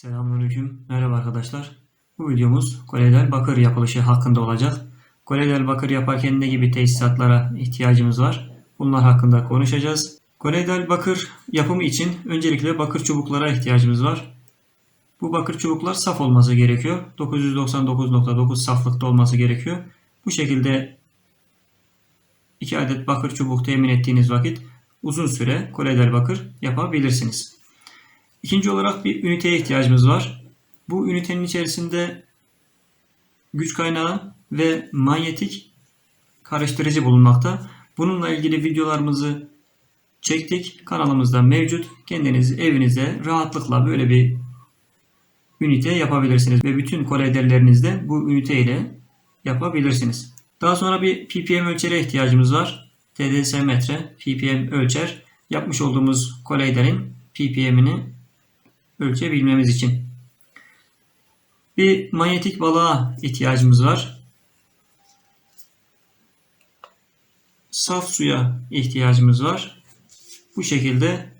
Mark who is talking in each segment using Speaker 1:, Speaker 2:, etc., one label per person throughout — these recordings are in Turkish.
Speaker 1: Selamünaleyküm. Merhaba arkadaşlar. Bu videomuz koledal bakır yapılışı hakkında olacak. Koledal bakır yaparken ne gibi tesisatlara ihtiyacımız var? Bunlar hakkında konuşacağız. Koledal bakır yapımı için öncelikle bakır çubuklara ihtiyacımız var. Bu bakır çubuklar saf olması gerekiyor. 999.9 saflıkta olması gerekiyor. Bu şekilde 2 adet bakır çubuk temin ettiğiniz vakit uzun süre koledal bakır yapabilirsiniz. İkinci olarak bir üniteye ihtiyacımız var. Bu ünitenin içerisinde güç kaynağı ve manyetik karıştırıcı bulunmakta. Bununla ilgili videolarımızı çektik. Kanalımızda mevcut. Kendiniz evinize rahatlıkla böyle bir ünite yapabilirsiniz. Ve bütün kolederlerinizde bu ünite ile yapabilirsiniz. Daha sonra bir ppm ölçere ihtiyacımız var. TDS metre, ppm ölçer. Yapmış olduğumuz koleyderin ppm'ini ölçebilmemiz için. Bir manyetik balığa ihtiyacımız var. Saf suya ihtiyacımız var. Bu şekilde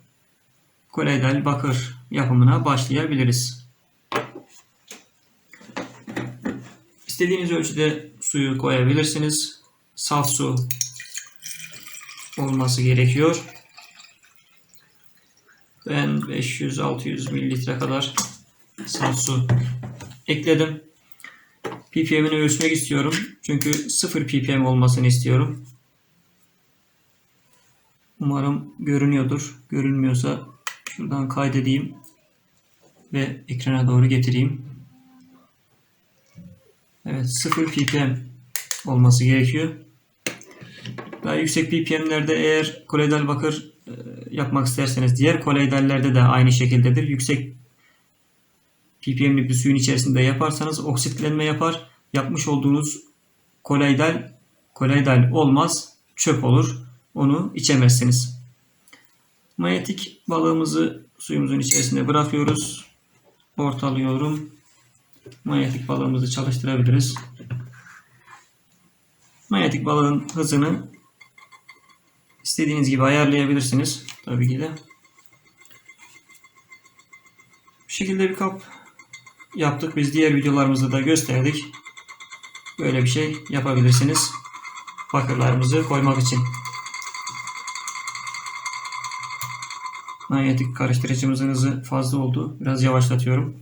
Speaker 1: koledal bakır yapımına başlayabiliriz. İstediğiniz ölçüde suyu koyabilirsiniz. Saf su olması gerekiyor. Ben 500-600 mililitre kadar saf su ekledim. ppm'ini ölçmek istiyorum. Çünkü 0 ppm olmasını istiyorum. Umarım görünüyordur. Görünmüyorsa şuradan kaydedeyim ve ekrana doğru getireyim. Evet 0 ppm olması gerekiyor. Daha yüksek ppm'lerde eğer koledal bakır yapmak isterseniz diğer koleydallerde de aynı şekildedir. Yüksek ppm'li bir suyun içerisinde yaparsanız oksitlenme yapar. Yapmış olduğunuz koleydal koleydal olmaz, çöp olur. Onu içemezsiniz. Manyetik balığımızı suyumuzun içerisine bırakıyoruz. Ortalıyorum. Manyetik balığımızı çalıştırabiliriz. Manyetik balığın hızını istediğiniz gibi ayarlayabilirsiniz. Tabii ki de. Bu şekilde bir kap yaptık. Biz diğer videolarımızda da gösterdik. Böyle bir şey yapabilirsiniz. Bakırlarımızı koymak için. Manyetik karıştırıcımızın hızı fazla oldu. Biraz yavaşlatıyorum.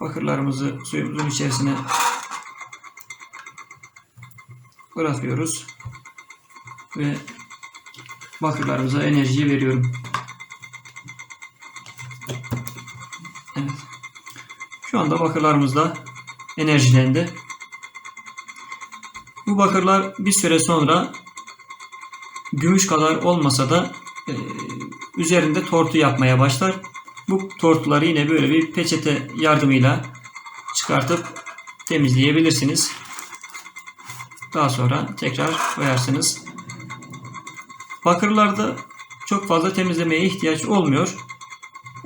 Speaker 1: Bakırlarımızı suyumuzun içerisine bırakıyoruz. Ve bakırlarımıza enerjiyi veriyorum. Evet. Şu anda bakırlarımız da enerjilendi. Bu bakırlar bir süre sonra gümüş kadar olmasa da e, üzerinde tortu yapmaya başlar. Bu tortuları yine böyle bir peçete yardımıyla çıkartıp temizleyebilirsiniz. Daha sonra tekrar koyarsınız. Bakırlarda çok fazla temizlemeye ihtiyaç olmuyor.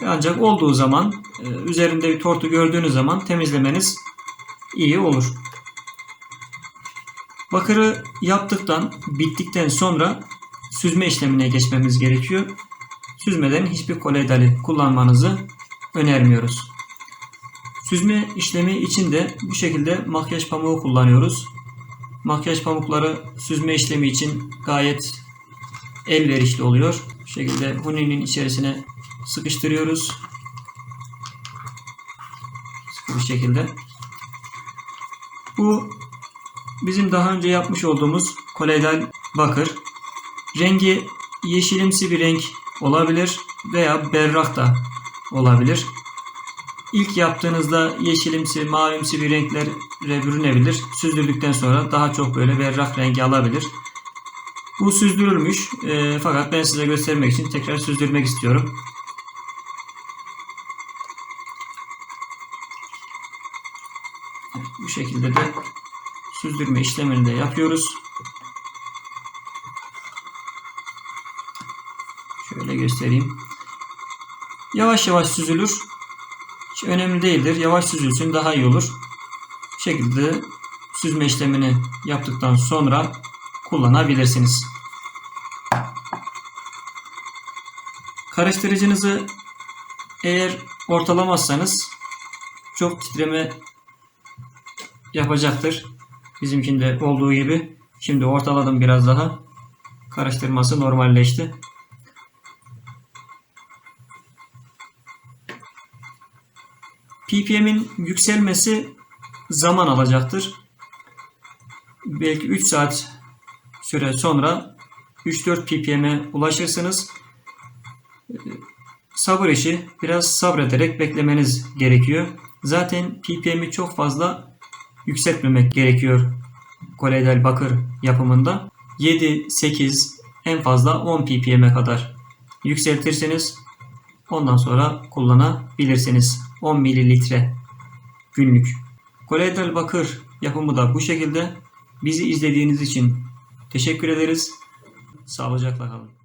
Speaker 1: Ancak olduğu zaman e, üzerinde bir tortu gördüğünüz zaman temizlemeniz iyi olur. Bakırı yaptıktan, bittikten sonra süzme işlemine geçmemiz gerekiyor. Süzmeden hiçbir koleydali kullanmanızı önermiyoruz. Süzme işlemi için de bu şekilde makyaj pamuğu kullanıyoruz. Makyaj pamukları süzme işlemi için gayet elverişli oluyor. Bu şekilde huninin içerisine sıkıştırıyoruz. Sıkı bir şekilde. Bu bizim daha önce yapmış olduğumuz koleydal bakır. Rengi yeşilimsi bir renk olabilir veya berrak da olabilir. İlk yaptığınızda yeşilimsi, mavimsi bir renklere bürünebilir. Süzdürdükten sonra daha çok böyle berrak rengi alabilir. Bu süzdürülmüş e, fakat ben size göstermek için tekrar süzdürmek istiyorum. Bu şekilde de süzdürme işlemini de yapıyoruz. Şöyle göstereyim. Yavaş yavaş süzülür. Hiç önemli değildir. Yavaş süzülsün daha iyi olur. Bu şekilde süzme işlemini yaptıktan sonra kullanabilirsiniz. Karıştırıcınızı eğer ortalamazsanız çok titreme yapacaktır. Bizimkinde olduğu gibi. Şimdi ortaladım biraz daha. Karıştırması normalleşti. Ppm'in yükselmesi zaman alacaktır. Belki 3 saat süre sonra 3-4 ppm'e ulaşırsınız. Ee, Sabır işi biraz sabrederek beklemeniz gerekiyor. Zaten ppm'i çok fazla yükseltmemek gerekiyor koloidal bakır yapımında. 7, 8 en fazla 10 ppm'e kadar yükseltirseniz ondan sonra kullanabilirsiniz. 10 mililitre günlük. Koloidal bakır yapımı da bu şekilde. Bizi izlediğiniz için teşekkür ederiz. Sağlıcakla kalın.